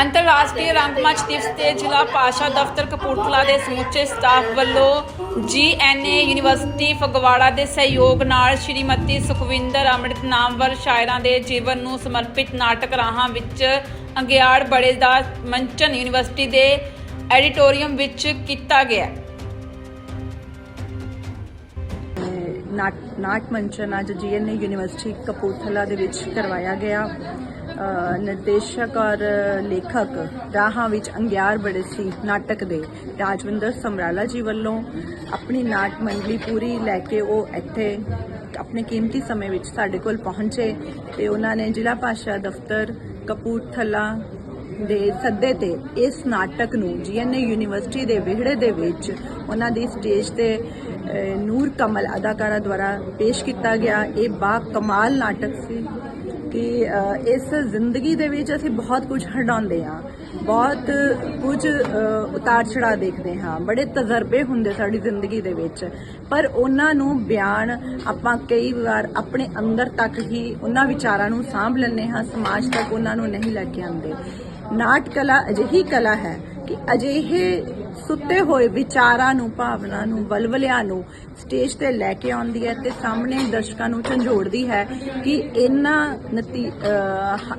ਅੰਤਰਰਾਸ਼ਟਰੀ ਰੰਗਮੰਚ ਦਿਵਸ ਤੇ ਜ਼ਿਲ੍ਹਾ ਪਾਸ਼ਾ ਦਫ਼ਤਰ ਕਪੂਰਥਲਾ ਦੇ ਸਮੁੱਚੇ ਸਟਾਫ ਵੱਲੋਂ ਜੀਐਨਏ ਯੂਨੀਵਰਸਿਟੀ ਫਗਵਾੜਾ ਦੇ ਸਹਿਯੋਗ ਨਾਲ ਸ਼੍ਰੀਮਤੀ ਸੁਖਵਿੰਦਰ ਅੰਮ੍ਰਿਤ ਨਾਮਵਰ ਸ਼ਾਇਰਾਂ ਦੇ ਜੀਵਨ ਨੂੰ ਸਮਰਪਿਤ ਨਾਟਕ ਰਾਹਾਂ ਵਿੱਚ ਅੰਗਿਆੜ ਬੜੇ ਦਾ ਮੰਚਨ ਯੂਨੀਵਰਸਿਟੀ ਦੇ ਐਡੀਟੋਰੀਅਮ ਵਿੱਚ ਕੀਤਾ ਗਿਆ। ਨਾਟ ਨਾਟ ਮੰਚਨ ਅੱਜ ਜੀਐਨਏ ਯੂਨੀਵਰਸਿਟੀ ਕਪੂਰਥਲਾ ਦੇ ਵਿੱਚ ਕਰਵਾਇਆ ਗਿਆ। ਨਿਰਦੇਸ਼ਕ ਔਰ ਲੇਖਕ ਰਾਹਾਂ ਵਿੱਚ ਅੰਗਿਆਰ ਬੜੇ ਸੀ ਨਾਟਕ ਦੇ। ਰਾਜਵਿੰਦਰ ਸਮਰਾਲਾ ਜੀ ਵੱਲੋਂ ਆਪਣੀ ਨਾਟ ਮੰਡਲੀ ਪੂਰੀ ਲੈ ਕੇ ਉਹ ਇੱਥੇ ਆਪਣੇ ਕੀਮਤੀ ਸਮੇਂ ਵਿੱਚ ਸਾਡੇ ਕੋਲ ਪਹੁੰਚੇ ਤੇ ਉਹਨਾਂ ਨੇ ਜ਼ਿਲ੍ਹਾ ਭਾਸ਼ਾ ਦਫ਼ਤਰ ਕਪੂਰਥਲਾ ਦੇ ਸੱਦੇ ਤੇ ਇਸ ਨਾਟਕ ਨੂੰ ਜੀਐਨਏ ਯੂਨੀਵਰਸਿਟੀ ਦੇ ਵਿਹੜੇ ਦੇ ਵਿੱਚ ਉਹਨਾਂ ਦੀ ਸਟੇਜ ਤੇ ਨੂਰ ਕਮਲ ਅਦਾਕਾਰਾ ਦੁਆਰਾ ਪੇਸ਼ ਕੀਤਾ ਗਿਆ। ਇਹ ਬਾ ਕਮਾਲ ਨਾਟਕ ਸੀ। ਕਿ ਇਸ ਜ਼ਿੰਦਗੀ ਦੇ ਵਿੱਚ ਅਸੀਂ ਬਹੁਤ ਕੁਝ ਹੰਡਾਉਂਦੇ ਹਾਂ। ਬਹੁਤ ਕੁਝ ਉਤਾਰ ਚੜਾ ਦੇਖਦੇ ਹਾਂ। ਬੜੇ ਤਜਰਬੇ ਹੁੰਦੇ ਸਾਡੀ ਜ਼ਿੰਦਗੀ ਦੇ ਵਿੱਚ। ਪਰ ਉਹਨਾਂ ਨੂੰ ਬਿਆਨ ਆਪਾਂ ਕਈ ਵਾਰ ਆਪਣੇ ਅੰਦਰ ਤੱਕ ਹੀ ਉਹਨਾਂ ਵਿਚਾਰਾਂ ਨੂੰ ਸਾਂਭ ਲੈਂਦੇ ਹਾਂ। ਸਮਾਜ ਤੱਕ ਉਹਨਾਂ ਨੂੰ ਨਹੀਂ ਲੈ ਕੇ ਆਉਂਦੇ। ਨਾਟ ਕਲਾ ਅਜਿਹੀ ਕਲਾ ਹੈ ਕਿ ਅਜਿਹੇ ਸੁੱਤੇ ਹੋਏ ਵਿਚਾਰਾਂ ਨੂੰ, ਭਾਵਨਾ ਨੂੰ, ਵਲਵਲਿਆਂ ਨੂੰ ਸਟੇਜ ਤੇ ਲੈ ਕੇ ਆਉਂਦੀ ਹੈ ਤੇ ਸਾਹਮਣੇ ਦਰਸ਼ਕਾਂ ਨੂੰ ਝੰਜੋੜਦੀ ਹੈ ਕਿ ਇਹਨਾਂ ਨਤੀ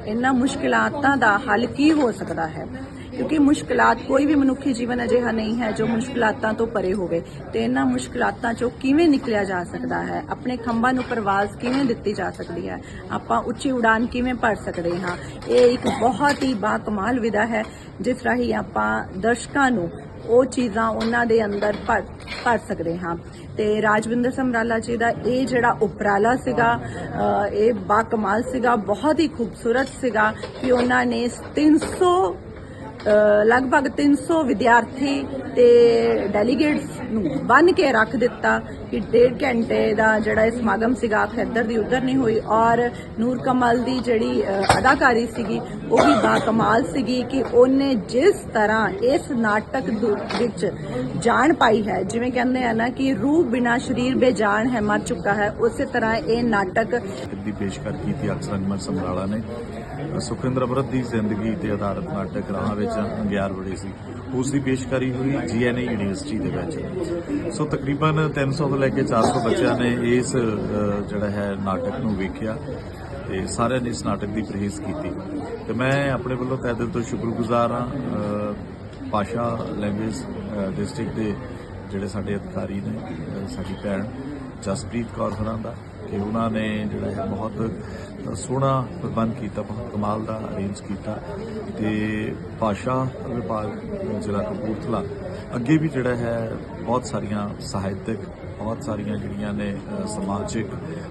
ਇਹਨਾਂ ਮੁਸ਼ਕਿਲਾਤਾਂ ਦਾ ਹੱਲ ਕੀ ਹੋ ਸਕਦਾ ਹੈ। ਕਿਉਂਕਿ ਮੁਸ਼ਕਿਲਾਤ ਕੋਈ ਵੀ ਮਨੁੱਖੀ ਜੀਵਨ ਅਜਿਹਾ ਨਹੀਂ ਹੈ ਜੋ ਮੁਸ਼ਕਿਲਾਤਾਂ ਤੋਂ ਪਰੇ ਹੋਵੇ ਤੇ ਇਹਨਾਂ ਮੁਸ਼ਕਿਲਾਤਾਂ ਚੋਂ ਕਿਵੇਂ ਨਿਕਲਿਆ ਜਾ ਸਕਦਾ ਹੈ, ਆਪਣੇ ਖੰਭਾਂ ਨੂੰ ਪਰਵਾਜ਼ ਕਿਵੇਂ ਦਿੱਤੀ ਜਾ ਸਕਦੀ ਹੈ, ਆਪਾਂ ਉੱਚੀ ਉਡਾਨ ਕਿਵੇਂ ਭਰ ਸਕਦੇ ਹਾਂ। ਇਹ ਇੱਕ ਬਹੁਤ ਹੀ ਬਾਕਮਾਲ ਵਿਧਾ ਹੈ, ਜਿਸ ਰਾਹੀਂ ਆਪਾਂ ਦਰਸ਼ਕਾਂ ਨੂੰ ਉਹ ਚੀਜ਼ਾਂ ਉਹਨਾਂ ਦੇ ਅੰਦਰ ਭਰ ਭਰ ਸਕਦੇ ਹਾਂ। ਤੇ ਰਾਜਵਿੰਦਰ ਸਮਰਾਲਾ ਜੀ ਦਾ ਇਹ ਜਿਹੜਾ ਉਪਰਾਲਾ ਸੀਗਾ ਅਹ ਇਹ ਬਾਕਮਾਲ ਸੀਗਾ ਬਹੁਤ ਹੀ ਖੂਬਸੂਰਤ ਸੀਗਾ ਕਿ ਉਹਨਾਂ ਨੇ 300 ਅ, ਲਗਭਗ 300 ਵਿਦਿਆਰਥੀ ਤੇ ਡੈਲੀਗੇਟਸ ਨੂੰ ਬੰਨ ਕੇ ਰੱਖ ਦਿੱਤਾ ਕਿ ਡੇਢ ਘੰਟੇ ਦਾ ਜਿਹੜਾ ਇਹ ਸਮਾਗਮ ਸੀਗਾ ਖੱਦਰ ਦੀ ਉੱਧਰ ਨਹੀਂ ਹੋਈ ਔਰ ਨੂਰ ਕਮਲ ਦੀ ਜਿਹੜੀ ਅਦਾਕਾਰੀ ਸੀਗੀ, ਉਹ ਵੀ ਬਾ ਕਮਾਲ ਸੀਗੀ ਕਿ ਉਹਨੇ ਜਿਸ ਤਰ੍ਹਾਂ ਇਸ ਨਾਟਕ ਵਿੱਚ ਜਾਣ ਪਾਈ ਹੈ, ਜਿਵੇਂ ਕਹਿੰਦੇ ਆ ਨਾ ਕਿ ਰੂਹ ਬਿਨਾ ਸਰੀਰ ਬੇਜਾਨ ਹੈ, ਮਰ ਚੁੱਕਾ ਹੈ, ਉਸੇ ਤਰ੍ਹਾਂ ਇਹ ਨਾਟਕ ਦੀ ਪੇਸ਼ਕਾਰ ਕੀਤੀ ਅਕਸਰ ਸਮਰਾਲਾ ਨੇ। ਸੁਖਿੰਦਰ ਅਮਰਤ ਦੀ ਜ਼ਿੰਦਗੀ ਤੇ ਆਧਾਰਿਤ ਨਾਟਕ ਰਾਹਾਂ ਵਿੱਚ ਅੰਗਿਆਰ ਬੜੀ ਸੀ। ਉਸ ਦੀ ਪੇਸ਼ਕਾਰੀ ਹੋਈ ਜੀਐਨਏ ਯੂਨੀਵਰਸਿਟੀ ਦੇ ਵਿੱਚ। ਸੋ ਤਕਰੀਬਨ 300 ਤੋਂ ਲੈ ਕੇ 400 ਬੱਚਿਆਂ ਨੇ ਇਸ ਜਿਹੜਾ ਹੈ ਨਾਟਕ ਨੂੰ ਵੇਖਿਆ ਤੇ ਸਾਰਿਆਂ ਨੇ ਇਸ ਨਾਟਕ ਦੀ ਪ੍ਰੇਜ਼ ਕੀਤੀ। ਤੇ ਮੈਂ ਆਪਣੇ ਵੱਲੋਂ ਤਹਿ ਦਿਲ ਤੋਂ ਸ਼ੁਕਰਗੁਜ਼ਾਰ ਹਾਂ ਅ, ਭਾਸ਼ਾ ਲੈਂਗੁਏਜ ਡਿਸਟ੍ਰਿਕਟ ਦੇ ਜਿਹੜੇ ਸਾਡੇ ਅਧਿਕਾਰੀ ਨੇ ਸਾਡੀ ਭੈਣ ਜਸਪ੍ਰੀਤ ਕੌਰ ਹਰਾਂ ਦਾ। ਕਿ ਉਹਨਾਂ ਨੇ ਜਿਹੜਾ ਹੈ ਬਹੁਤ ਸੋਹਣਾ ਪ੍ਰਬੰਧ ਕੀਤਾ, ਬਹੁਤ ਕਮਾਲ ਦਾ ਅਰੇਂਜ ਕੀਤਾ ਤੇ ਭਾਸ਼ਾ ਵਿਭਾਗ, ਜ਼ਿਲ੍ਹਾ ਕਪੂਰਥਲਾ ਅੱਗੇ ਵੀ ਜਿਹੜਾ ਹੈ ਬਹੁਤ ਸਾਰੀਆਂ ਸਾਹਿਤਕ ਬਹੁਤ ਸਾਰੀਆਂ ਜਿਹੜੀਆਂ ਨੇ ਸਮਾਜਿਕ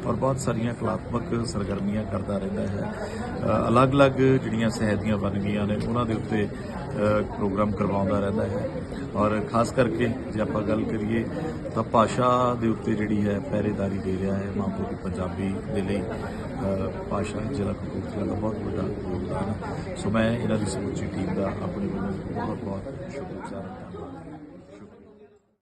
ਔਰ ਬਹੁਤ ਸਾਰੀਆਂ ਕਲਾਤਮਕ ਸਰਗਰਮੀਆਂ ਕਰਦਾ ਰਹਿੰਦਾ ਹੈ। ਅਲੱਗ-ਅਲੱਗ ਜਿਹੜੀਆਂ ਸ਼ਹਿਦੀਆਂ ਬਣ ਗਈਆਂ ਨੇ, ਉਹਨਾਂ ਦੇ ਉੱਤੇ ਪ੍ਰੋਗਰਾਮ ਕਰਵਾਉਂਦਾ ਰਹਿੰਦਾ ਹੈ। ਔਰ ਖਾਸ ਕਰਕੇ ਜੇ ਆਪਾਂ ਗੱਲ ਕਰੀਏ, ਤਾਂ ਭਾਸ਼ਾ ਦੇ ਉੱਤੇ ਜਿਹੜੀ ਹੈ, ਪਹਿਰੇਦਾਰੀ ਦੇ ਰਿਹਾ ਹੈ। ਮਾਂ ਬੋਲੀ ਪੰਜਾਬੀ ਦੇ ਲਈ ਭਾਸ਼ਾ ਜਿਹੜਾ ਕਪੂਰਥਲਾ ਦਾ ਬਹੁਤ ਵੱਡਾ ਯੋਗਦਾਨ ਹੈ। ਸੋ ਮੈਂ ਇਹਨਾਂ ਦੀ ਸਮੁੱਚੀ ਟੀਮ ਦਾ ਆਪਣੇ ਵੱਲੋਂ ਬਹੁਤ ਬਹੁਤ ਸ਼ੁਕਰਗੁਜ਼ਾਰ ਹਾਂ।